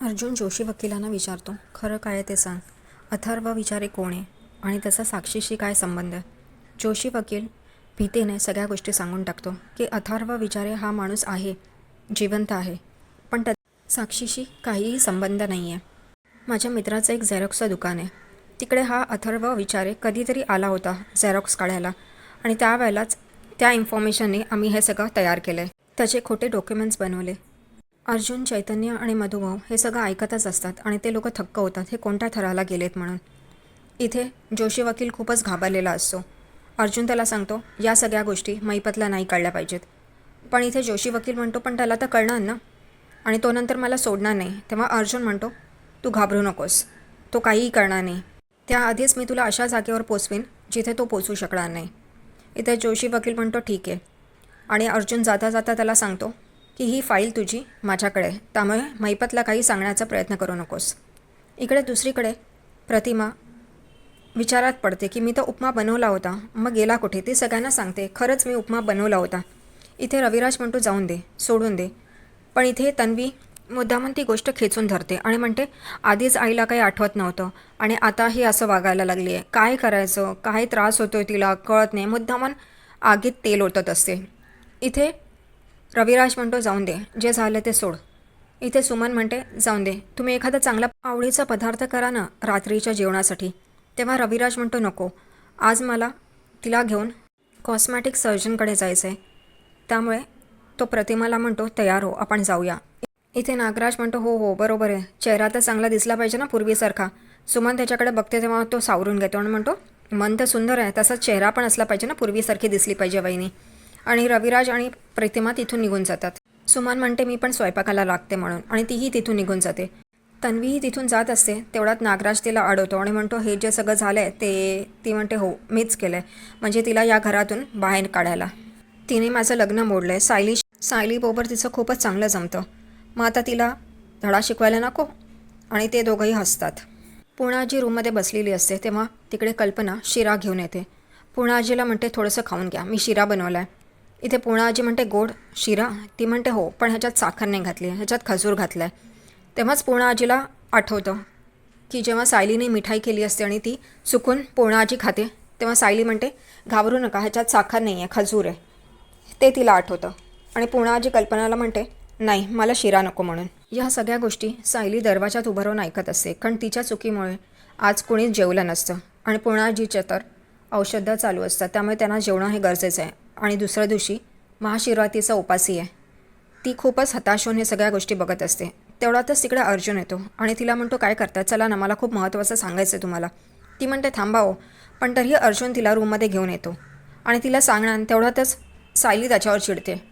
अर्जुन जोशी वकिलांना विचारतो खरं काय ते सांग? अथर्व विचारे कोण आहे? आणि त्याचा साक्षीशी काय संबंध? आहे जोशी वकील भीतीने सगळ्या गोष्टी सांगून टाकतो की अथर्व विचारे हा माणूस आहे जिवंत आहे पण त्या साक्षीशी काहीही संबंध नाही आहे माझ्या मित्राचं एक झेरॉक्सचं दुकान आहे. तिकडे हा अथर्व विचारे कधीतरी आला होता झेरॉक्स काढायला. आणि त्यावेळेलाच त्या इन्फॉर्मेशनने आम्ही हे सगळं तयार केलं आहे त्याचे खोटे डॉक्युमेंट्स बनवले. अर्जुन चैतन्य आणि मधुभाऊ हे सगळं ऐकतच असतात आणि ते लोक थक्क होतात हे कोणत्या थराला गेलेत म्हणून. इथे जोशी वकील खूपच घाबरलेला असतो. अर्जुन त्याला सांगतो या सगळ्या गोष्टी मैपतला नाही कळल्या पाहिजेत. पण इथे जोशी वकील म्हणतो पण त्याला तर कळणार ना? आणि तो नंतर मला सोडणार नाही. तेव्हा अर्जुन म्हणतो तू घाबरू नकोस. तो काहीही करणार नाही. त्याआधीच मी तुला अशा जागेवर पोचवीन जिथे तो पोचू शकणार नाही. इथे जोशी वकील म्हणतो ठीक आहे. आणि अर्जुन जाता जाता त्याला सांगतो की ही फाईल तुझी माझ्याकडे. आहे त्यामुळे मैपतला काही सांगण्याचा प्रयत्न करू नकोस. इकडे दुसरीकडे प्रतिमा विचारात पडते की मी तर उपमा बनवला होता. मग गेला कुठे? ती सगळ्यांना सांगते खरंच मी उपमा बनवला होता. इथे रविराज म्हणतो जाऊन दे सोडून दे. पण इथे तन्वी मुद्दामून ती गोष्ट खेचून धरते आणि म्हणते आधीच आईला काही आठवत नव्हतं आणि आता ही असं वागायला लागली आहे काय करायचं? काय त्रास होतोय तिला? कळत नाही. मुद्दामून आगीत तेल ओतत असते. इथे रविराज म्हणतो जाऊन दे. जे झालं ते सोड. इथे सुमन म्हणते जाऊन दे. तुम्ही एखादा चांगला आवडीचा पदार्थ करा ना रात्रीच्या जेवणासाठी. तेव्हा रविराज म्हणतो नको. आज मला तिला घेऊन कॉस्मॅटिक सर्जनकडे जायचं आहे त्यामुळे तो प्रतिमाला म्हणतो तयार हो आपण जाऊया. इथे नागराज म्हणतो हो हो बरोबर आहे. चेहरा तर चांगला दिसला पाहिजे ना पूर्वीसारखा. सुमन त्याच्याकडे बघते तेव्हा तो सावरून घेतो आणि म्हणतो मन तर सुंदर आहे. तसाच चेहरा पण असला पाहिजे ना पूर्वीसारखी दिसली पाहिजे वहिनी. आणि रविराज आणि प्रतिमा तिथून निघून जातात. सुमान म्हणते मी पण स्वयंपाकाला लागते म्हणून. आणि तीही तिथून निघून जाते. तन्वीही तिथून जात असते. तेवढ्यात नागराज तिला अडवतो आणि म्हणतो हे जे सगळं झालं आहे ते ती म्हणते हो मीच केलं आहे म्हणजे तिला या घरातून बाहेर काढायला. तिने माझं लग्न मोडलं आहे सायली सायलीबरोबर तिचं खूपच चांगलं जमतं. मग आता तिला धडा शिकवायला नको? आणि ते दोघंही हसतात. पुणाजी रूममध्ये बसलेली असते तेव्हा तिकडे कल्पना शिरा घेऊन येते. पुणाजीला म्हणते थोडंसं खाऊन घ्या. मी शिरा बनवला आहे इथे पूर्णाजी म्हणते गोड शिरा ती म्हणते हो पण ह्याच्यात साखर नाही घातली आहे ह्याच्यात खजूर घातला आहे तेव्हाच पूर्णाजीला आठवतं की जेव्हा सायलीने मिठाई केली असते आणि ती चुकून पूर्णाजी खाते तेव्हा सायली म्हणते घाबरू नका ह्याच्यात साखर नाही आहे खजूर आहे. ते तिला आठवतं. आणि पूर्णाजी कल्पनाला म्हणते नाही मला शिरा नको म्हणून. या सगळ्या गोष्टी सायली दरवाजात उभं राहून ऐकत असते कारण तिच्या चुकीमुळे आज कोणीच जेवलं नसतं. आणि पूर्णाजीच्या तर औषधं चालू असतात त्यामुळे त्यांना जेवणं हे गरजेचं आहे. आणि दुसऱ्या दिवशी महाशिवरात्रीचा उपासी आहे. ती खूपच हताश होऊन हे सगळ्या गोष्टी बघत असते. तेवढ्यातच तिकडे अर्जुन येतो आणि तिला म्हणतो काय करतात चला ना मला खूप महत्त्वाचं सांगायचं आहे तुम्हाला. ती म्हणते थांबावं हो. पण तरीही अर्जुन तिला रूममध्ये घेऊन येतो. आणि तिला सांगणार तेवढ्यातच सायली त्याच्यावर चिडते.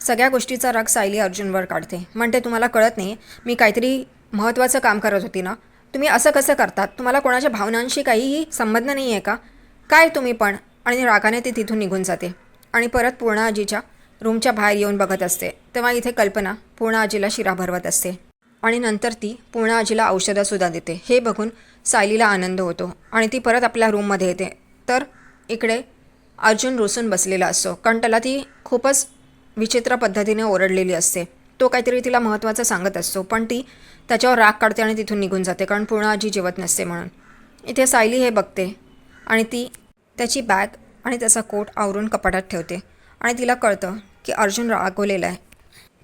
सगळ्या गोष्टीचा राग सायली अर्जुनवर काढते. म्हणते तुम्हाला कळत नाही मी काहीतरी महत्त्वाचं काम करत होती ना? तुम्ही असं कसं करतात? तुम्हाला कोणाच्या भावनांशी काहीही संबंध नाही आहे का? काय तुम्ही पण? आणि रागाने ती तिथून निघून जाते. आणि परत पूर्ण आजीच्या रूमच्या बाहेर येऊन बघत असते. तेव्हा इथे कल्पना पूर्ण आजीला शिरा भरवत असते आणि नंतर ती पूर्ण आजीला औषधंसुद्धा देते. हे बघून सायलीला आनंद होतो आणि ती परत आपल्या रूममध्ये येते. तर इकडे अर्जुन रुसून बसलेला असतो. कारण त्याला ती खूपच विचित्र पद्धतीने ओरडलेली असते. तो काहीतरी तिला महत्त्वाचं सांगत असतो. पण ती त्याच्यावर राग काढते आणि तिथून निघून जाते. कारण पूर्ण आजी जेवत नसते म्हणून. इथे सायली हे बघते आणि ती त्याची बॅग आणि त्याचा कोट आवरून कपाटात ठेवते. आणि तिला कळतं की अर्जुन रागवलेला आहे.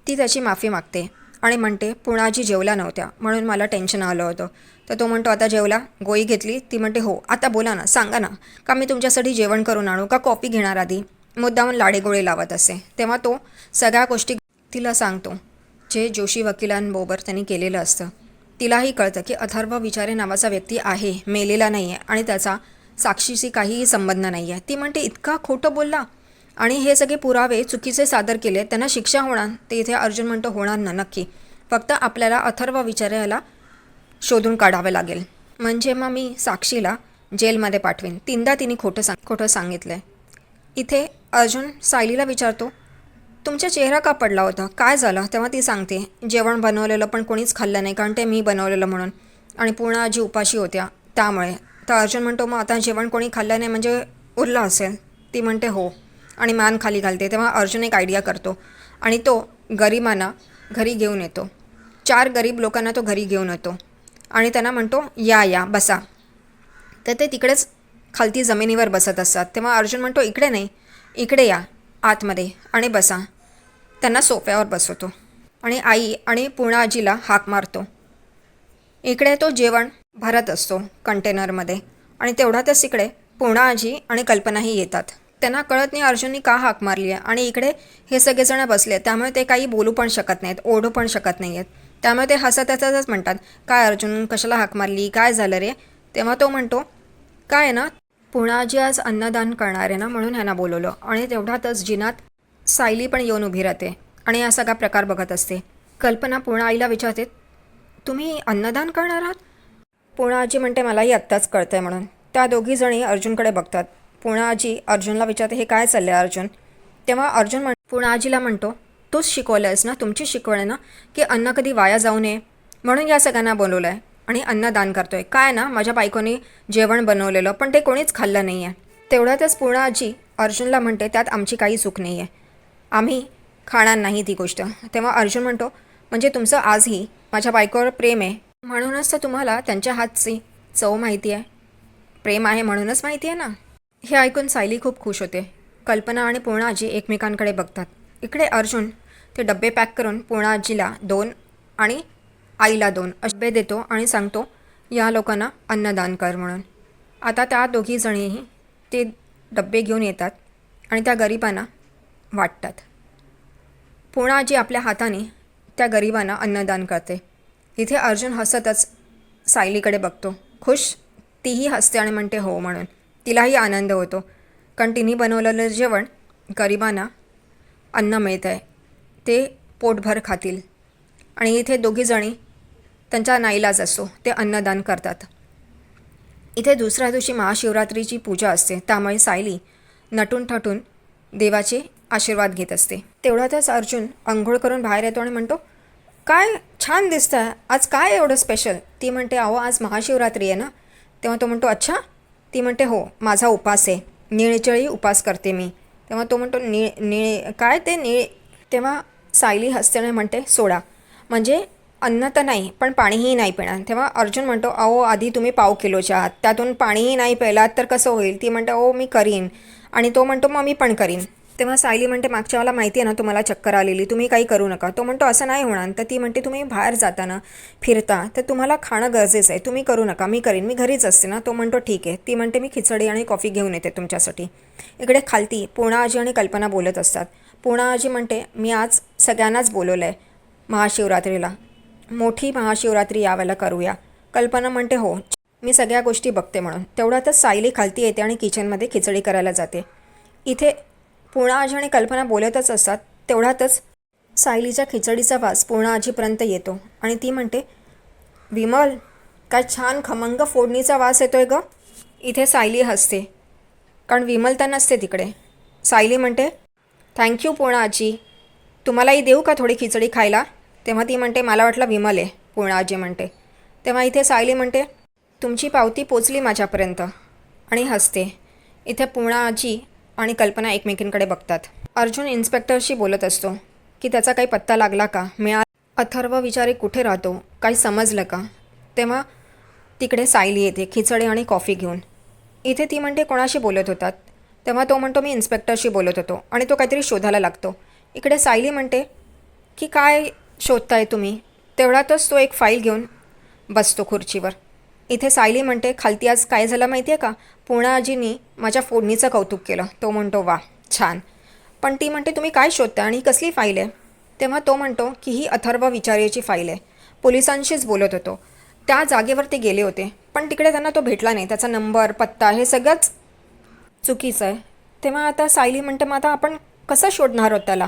ती त्याची माफी मागते आणि म्हणते पुणाजी जेवल्या नव्हत्या म्हणून मला टेन्शन आलं होतं. तर तो म्हणतो आता जेवला? गोळी घेतली? ती म्हणते हो आता बोला ना सांगा ना. का मी तुमच्यासाठी जेवण करून आणू? का कॉपी घेणार आधी? मुद्दामून लाडेगोळे लावत असे. तेव्हा तो सगळ्या गोष्टी तिला सांगतो जे जोशी वकिलांबरोबर त्यांनी केलेलं असतं. तिलाही कळतं की अथर्व विचारे नावाचा व्यक्ती आहे मेलेला नाही आहे आणि त्याचा साक्षीशी काहीही संबंध नाही आहे ती म्हणते इतका खोटं बोलला. आणि हे सगळे पुरावे चुकीचे सादर केले. त्यांना शिक्षा होणार ते इथे अर्जुन म्हणतो होणार ना नक्की. फक्त आपल्याला अथर्व विचारायला शोधून काढावे लागेल. म्हणजे मग मी साक्षीला जेलमध्ये पाठवेन. तीनदा तिने खोटं सांग खोटं सांगितलं आहे इथे अर्जुन सायलीला विचारतो तुमचा चेहरा का पडला होता? काय झालं? तेव्हा ती सांगते जेवण बनवलेलं पण कोणीच खाल्लं नाही. कारण ते मी बनवलेलं म्हणून. आणि पूर्ण आजी उपाशी होत्या त्यामुळे. तर अर्जुन म्हणतो मग आता जेवण कोणी खाल्लं नाही म्हणजे उरलं असेल. ती म्हणते हो. आणि मान खाली घालते. तेव्हा अर्जुन एक आयडिया करतो आणि तो गरिबांना घरी घेऊन येतो. चार गरीब लोकांना तो घरी घेऊन येतो. आणि त्यांना म्हणतो या या बसा. तर ते तिकडेच खालती जमिनीवर बसत असतात. तेव्हा अर्जुन म्हणतो इकडे नाही इकडे या आतमध्ये आणि बसा. त्यांना सोफ्यावर बसवतो. आणि आई आणि पूर्णाजीला हाक मारतो. इकडे तो जेवण भरत असतो कंटेनरमध्ये. आणि तेवढ्यातच इकडे पूर्णा आजी आणि कल्पनाही येतात. त्यांना कळत नाही अर्जुननी का हाक मारली आहे. आणि इकडे हे सगळेजण बसले. त्यामुळे ते काही बोलू पण शकत नाहीत ओढू पण शकत नाही आहेत त्यामुळे ते हसत हसतच म्हणतात काय अर्जुन कशाला हाक मारली? काय झालं रे? तेव्हा तो म्हणतो काय आहे ना पुणाजी आजी आज अन्नदान करणार आहे ना? म्हणून ह्यांना बोलवलं. आणि तेवढ्यातच जिनात सायली पण येऊन उभी राहते. आणि हा सगळा प्रकार बघत असते. कल्पना पूर्णा आईला विचारते तुम्ही अन्नदान करणार आहात? पूर्णा आजी म्हणते मलाही आत्ताच कळतंय म्हणून. त्या दोघीजणी अर्जुनकडे बघतात. पूर्णा आजी अर्जुनला विचारते हे काय चाललं आहे अर्जुन? तेव्हा अर्जुन म्हण पूर्णा आजीला म्हणतो तूच शिकवलं आहेस ना? तुमची शिकवण आहे ना? की अन्न कधी वाया जाऊ नये? म्हणून या सगळ्यांना बोलवलं आहे आणि अन्नदान करतोय. काय ना माझ्या बायकोनी जेवण बनवलेलं पण ते कोणीच खाल्लं नाही आहे तेवढ्यातच पूर्णा आजी अर्जुनला म्हणते त्यात आमची काही चूक नाही आहे आम्ही खाणार नाही ती गोष्ट. तेव्हा अर्जुन म्हणतो म्हणजे तुमचं आजही माझ्या बायकोवर प्रेम आहे म्हणूनच तर तुम्हाला त्यांच्या हातची चव माहिती आहे. प्रेम आहे म्हणूनच माहिती आहे ना? हे ऐकून सायली खूप खुश होते. कल्पना आणि पूर्णाजी एकमेकांकडे बघतात. इकडे अर्जुन ते डब्बे पॅक करून पूर्णा आजीला दोन आणि आईला दोन डब्बे देतो आणि सांगतो या लोकांना अन्नदान कर म्हणून. आता त्या दोघीजणीही ते डब्बे घेऊन येतात आणि त्या गरिबांना वाटतात. पूर्णा आजी आपल्या हाताने त्या गरिबांना अन्नदान करते. इथे अर्जुन हसतच सायलीकडे बघतो. खुश? तीही हसते आणि म्हणते हो म्हणून. तिलाही आनंद होतो. कारण तिने बनवलेलं जेवण गरिबांना अन्न मिळतं आहे ते पोटभर खातील. आणि इथे दोघीजणी त्यांचा नाईलाज असतो. ते अन्नदान करतात. इथे दुसऱ्या दिवशी महाशिवरात्रीची पूजा असते. त्यामुळे सायली नटून ठटून देवाचे आशीर्वाद घेत असते. तेवढ्यातच अर्जुन आंघोळ करून बाहेर येतो आणि म्हणतो काय छान दिसतं आहे आज काय एवढं स्पेशल ती म्हणते अहो आज महाशिवरात्री आहे ना. तेव्हा तो म्हणतो अच्छा. ती म्हणते हो माझा उपास आहे. निळचळी उपास करते मी. तेव्हा तो म्हणतो निळ निळ काय ते निळ? तेव्हा सायली हसतेने म्हणते सोडा. म्हणजे अन्न तर नाही पण पाणीही नाही पिणार. तेव्हा अर्जुन म्हणतो अहो आधी तुम्ही पाव किलोच्या आहात. त्यातून पाणीही नाही प्यायलात तर कसं होईल? ती म्हणते ओ मी करीन. आणि तो म्हणतो मग मी पण करीन. तेव्हा सायली म्हणते मागच्या मला माहिती आहे ना तुम्हाला चक्कर आलेली तुम्ही काही करू नका. तो म्हणतो असं नाही होणार. तर ती म्हणते तुम्ही बाहेर जाताना फिरता तर तुम्हाला खाणं गरजेचं आहे तुम्ही करू नका मी करीन मी घरीच असते ना. तो म्हणतो ठीक आहे. ती म्हणते मी खिचडी आणि कॉफी घेऊन येते तुमच्यासाठी. इकडे खालती पूर्णा आजी आणि कल्पना बोलत असतात. पूर्णा आजी म्हणते मी आज सगळ्यांनाच बोलवलं आहे महाशिवरात्रीला. मोठी महाशिवरात्री यावेळेला करूया. कल्पना म्हणते हो मी सगळ्या गोष्टी बघते म्हणून. तेवढ्यातच सायली खालती येते आणि किचनमध्ये खिचडी करायला जाते. इथे पूर्णा आजी आणि कल्पना बोलतच असतात तेवढ्यातच सायलीच्या खिचडीचा वास पूर्णा आजीपर्यंत येतो आणि ती म्हणते विमल काय छान खमंग फोडणीचा वास येतोय ग. इथे सायली हसते कारण विमल तर नसते तिकडे. सायली म्हणते थँक्यू पूर्णा आजी. तुम्हालाही देऊ का थोडी खिचडी खायला? तेव्हा ती म्हणते मला वाटलं विमल आहे पूर्णा आजी म्हणते. तेव्हा इथे सायली म्हणते तुमची पावती पोचली माझ्यापर्यंत. आणि हसते. इथे पूर्णा आजी आणि कल्पना एकमेकींकडे बघतात. अर्जुन इन्स्पेक्टरशी बोलत असतो की त्याचा काही पत्ता लागला का? मिळा अथर्व विचारे कुठे राहतो? काही समजलं का? तेव्हा तिकडे सायली येते खिचडी आणि कॉफी घेऊन. इथे ती म्हणते कोणाशी बोलत होतात? तेव्हा तो म्हणतो मी इन्स्पेक्टरशी बोलत होतो आणि तो काहीतरी शोधायला लागतो. इकडे सायली म्हणते की काय शोधताय तुम्ही? तेवढ्यातच तो एक फाईल घेऊन बसतो खुर्चीवर. इथे सायली म्हणते खालती आज काय झालं माहिती आहे का? पूर्णा आजीनी माझ्या फोडणीचं कौतुक केलं. तो म्हणतो वा छान. पण ती म्हणते तुम्ही काय शोधता आणि ही कसली फाईल आहे? तेव्हा तो म्हणतो की ही अथर्व विचारेची फाईल आहे. पोलिसांशीच बोलत होतो. त्या जागेवर ते गेले होते. पण तिकडे त्यांना तो भेटला नाही. त्याचा नंबर पत्ता हे सगळंच चुकीचं आहे. तेव्हा आता सायली म्हणते मग आता आपण कसं शोधणार आहोत त्याला?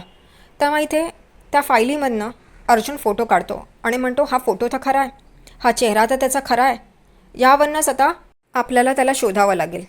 तेव्हा इथे त्या फायलीमधनं अर्जुन फोटो काढतो आणि म्हणतो हा फोटो तर खरा आहे. हा चेहरा तर त्याचा खरा आहे. यावरनंच आता आपल्याला त्याला शोधावं लागेल.